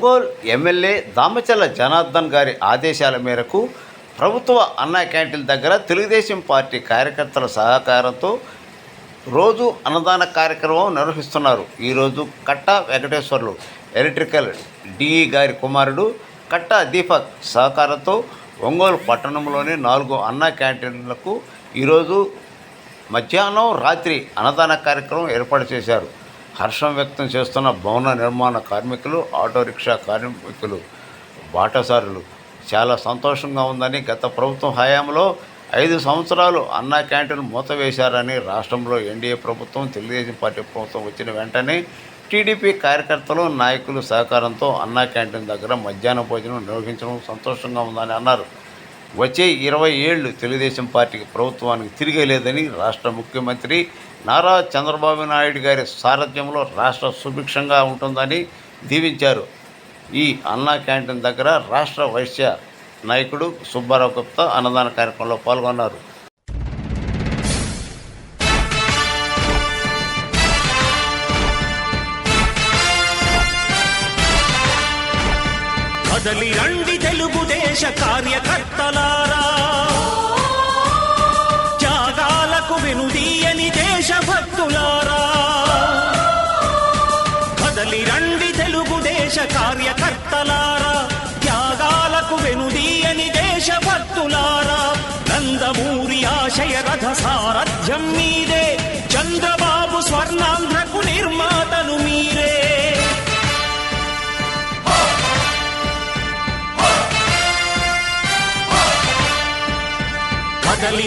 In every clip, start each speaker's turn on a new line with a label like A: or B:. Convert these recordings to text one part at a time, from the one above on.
A: Ongole MLA Damachalla Janardhan గారి ఆదేశాల మేరకు ప్రభుత్వ అన్నా క్యాంటీన్ దగ్గర తెలుగుదేశం పార్టీ కార్యకర్తల సహకారంతో రోజు అన్నదాన కార్యక్రమం నిర్వహిస్తున్నారు. ఈరోజు కట్ట వెంకటేశ్వర్లు ఎలక్ట్రికల్ డిఈ గారి కుమారుడు కట్ట దీపక్ సహకారంతో ఒంగోలు పట్టణంలోని నాలుగు అన్న క్యాంటీన్లకు ఈరోజు మధ్యాహ్నం రాత్రి అన్నదాన కార్యక్రమం ఏర్పాటు చేశారు. హర్షం వ్యక్తం చేస్తున్న భవన నిర్మాణ కార్మికులు ఆటో రిక్షా కార్మికులు బాటసారులు. చాలా సంతోషంగా ఉందని గత ప్రభుత్వం హయాంలో ఐదు సంవత్సరాలు అన్నా క్యాంటీన్ మూతవేశారని రాష్ట్రంలో ఎన్డీఏ ప్రభుత్వం తెలుగుదేశం పార్టీ ప్రభుత్వం వచ్చిన వెంటనే టీడీపీ కార్యకర్తలు నాయకులు సహకారంతో అన్నా క్యాంటీన్ దగ్గర మధ్యాహ్న భోజనం నిర్వహించడం సంతోషంగా ఉందని అన్నారు. వచ్చే ఇరవై ఏళ్ళు తెలుగుదేశం పార్టీకి ప్రభుత్వానికి తిరిగే లేదని రాష్ట్ర ముఖ్యమంత్రి నారా చంద్రబాబు నాయుడు గారి సారథ్యంలో రాష్ట్ర సుభిక్షంగా ఉంటుందని దీవించారు. ఈ అన్నా క్యాంటీన్ దగ్గర రాష్ట్ర వైశ్య నాయకుడు సుబ్బారావు గుప్తా అన్నదాన కార్యక్రమంలో పాల్గొన్నారు.
B: కదలి రండి తెలుగుదేశ కార్యకర్తలారా నందమూరి ఆశయ రథ సారథ్యం మీదే. చంద్రబాబు స్వర్ణాంధ్రకు నిర్మాతను మీరే. కదలి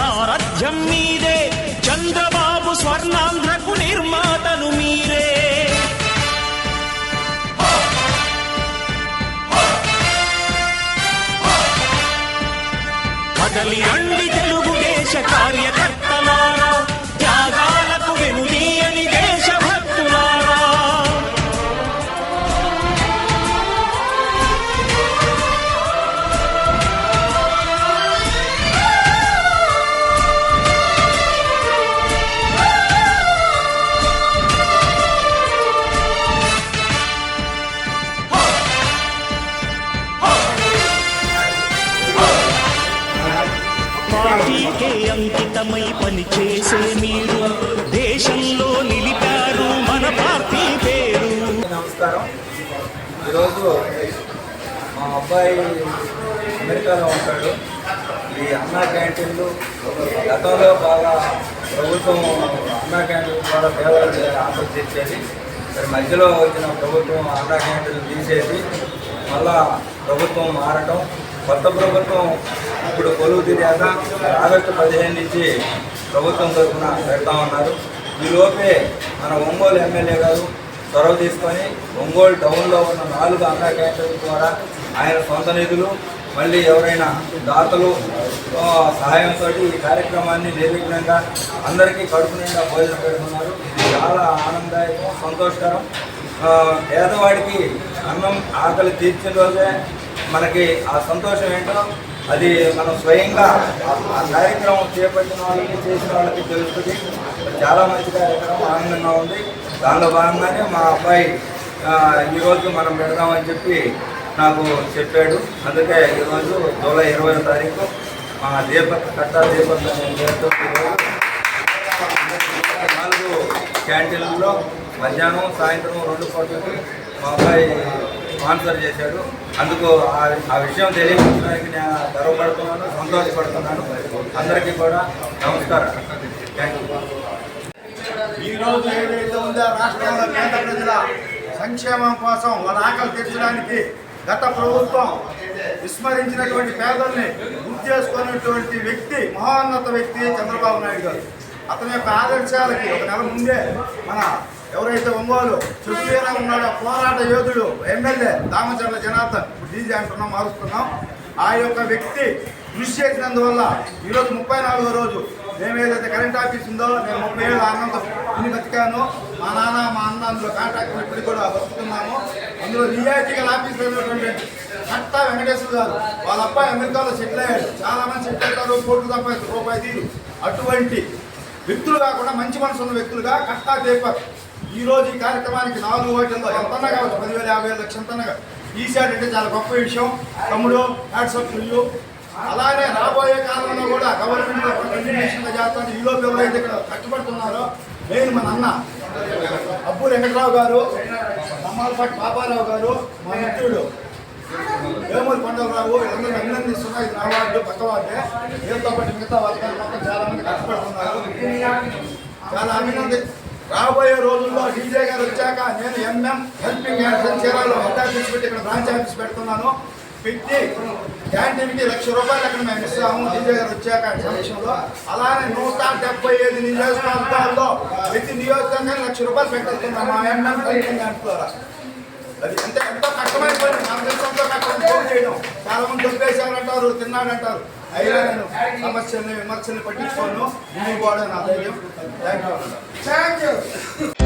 B: సారథ్యం మీదే. చంద్రబాబు స్వర్ణాంధ్రకు నిర్మాతను మీరే. కదలి అంకితమై పనిచేసే మీరు. దేశంలో నిలిపారు మన పార్టీ పేరు.
C: నమస్కారం. ఈరోజు మా అబ్బాయి అమెరికాలో ఉంటాడు. ఈ అన్నా క్యాంటీన్లు గతంలో బాగా ప్రభుత్వం అన్నా క్యాంటీన్ ద్వారా పేదలు ఆఫర్ చేసేది. మరి మధ్యలో వచ్చిన ప్రభుత్వం అన్నా క్యాంటీన్లు తీసేసి మళ్ళా ప్రభుత్వం మారటం. కొత్త ప్రభుత్వం ఇప్పుడు కొలువు తీరాక ఆగస్టు పదిహేను నుంచి ప్రభుత్వం తరఫున పెడతా ఉన్నారు. ఈలోపే మన ఒంగోలు ఎమ్మెల్యే గారు చొరవ తీసుకొని ఒంగోలు టౌన్లో ఉన్న నాలుగు అన్నా క్యాంటీన్ల ద్వారా ఆయన సొంత నిధులు మళ్ళీ ఎవరైనా దాతలు సహాయంతో ఈ కార్యక్రమాన్ని నిర్విఘ్నంగా అందరికీ కడుపు నిండా భోజనం పెడుతున్నారు. ఇది చాలా ఆనందదాయకం సంతోషకరం. పేదవాడికి అన్నం ఆకలి తీర్చిన రోజే మనకి ఆ సంతోషం ఏంటో అది మనం స్వయంగా ఆ- కార్యక్రమం చేపట్టిన వాళ్ళకి చేసిన వాళ్ళకి తెలుస్తుంది. చాలా మంచి కార్యక్రమం ఆనందంగా ఉంది. దానిలో భాగంగానే మా అబ్బాయి ఈరోజు మనం పెడదామని చెప్పి నాకు చెప్పాడు. అందుకే ఈరోజు జూలై ఇరవై తారీఖు మా దీపక్ కట్టా దీపక్ నాలుగు క్యాంటీన్లలో మధ్యాహ్నం సాయంత్రం రెండు పూటలకి మా అబ్బాయి స్పాన్సర్ చేశాడు. అందుకు ఆ విషయం తెలియజేయడానికి నేను గర్వపడుతున్నాను సంతోషపడుతున్నాను. అందరికీ కూడా నమస్కారం. థ్యాంక్ యూ
D: ఈ ఏదైతే ఉందో రాష్ట్రంలో పేద ప్రజల సంక్షేమం కోసం వాళ్ళ ఆకలి తీర్చడానికి గత ప్రభుత్వం విస్మరించినటువంటి పేదల్ని గుర్తు చేసుకున్నటువంటి వ్యక్తి మహోన్నత వ్యక్తి చంద్రబాబు నాయుడు గారు. అతని యొక్క ఆదర్శాలకి ఒక నెల ముందే మన ఎవరైతే ఒంగోలు చుట్టూరా ఉన్నాడో పోరాట యోధుడు ఎమ్మెల్యే దామచర్ల జనార్దన్ ఇప్పుడు డీజీ అంటున్నాం మారుస్తున్నాం. ఆ యొక్క వ్యక్తి కృషి చేసినందువల్ల ఈరోజు ముప్పై నాలుగో రోజు మేము ఏదైతే కరెంట్ ఆఫీస్ ఉందో నేను ముప్పై ఏళ్ళు ఆనందం ఇన్ని బతికాను. మా నాన్న మా అన్న అందులో కాంటాక్ట్ ఇప్పుడు కూడా బతుకుతున్నాము. అందులో రియాయితీగా ఆఫీస్ అయినటువంటి కట్ట వెంకటేశ్వర గారు వాళ్ళ అబ్బాయి అమెరికాలో సెటిల్ అయ్యాడు. చాలా మంది సెటిల్ అవుతారు కోట్లు తప్ప రూపాయి తీరు. అటువంటి వ్యక్తులు కాకుండా మంచి మనసు ఉన్న వ్యక్తులుగా కట్టా దీపక్ ఈ రోజు ఈ కార్యక్రమానికి నాలుగు ఓట్లలో ఎంతన్నా కావచ్చు? పదివేల యాభై వేల లక్ష ఎంతన్నా ఈసారి ఈ సైడ్ అంటే చాలా గొప్ప విషయం. తమ్ముడు హ్యాట్సప్ యూ. అలానే రాబోయే కాలంలో కూడా గవర్నమెంట్ చేస్తాను ఈ లోపు ఎవరైతే ఇక్కడ కష్టపడుతున్నారో నేను మన అన్న అబ్బు వెంకటరావు గారు నమ్మాలపాటి పాపారావు గారు మా మిత్రుడు వేమూరి కొండలరావు వీళ్ళందరూ అభినందిస్తున్నా. ఇది నా వార్డు పక్క వార్డే. వీళ్ళతో పాటు మిగతా వర్గాలు మొత్తం చాలా మంది కష్టపడుతున్నారు చాలా అభినంది రాబోయే రోజుల్లో డీజే గారు వచ్చాక నేను ఎంఎం హెల్పింగ్ హ్యాండ్ చీరాల్లో హెడ్ ఆఫీస్ పెట్టి ఇక్కడ బ్రాంచ్ ఆఫీస్ పెడుతున్నాను. పెట్టి క్యాంటీన్కి లక్ష రూపాయలు అక్కడ మేము ఇస్తాము. డీజే గారు వచ్చాక సమక్షంలో. అలానే నూట డెబ్బై ఐదు నియోజకవర్గాల్లో ప్రతి నియోజకవర్గానికి లక్ష రూపాయలు పెట్టేస్తున్నాం మా ఎంఎం హెల్పింగ్ అంటున్నారా అది అంటే ఎంతో కష్టమైన పని నాకు తెలిసి ఎంతో కష్టం. చేయడం. చాలా మంది చెప్పేశారంటారు తిన్నాడంటారు అయినా నేను సమస్యల్ని విమర్శల్ని పట్టించుకోను. ముందుకు కూడా నా ధైర్యం. Thank you thank you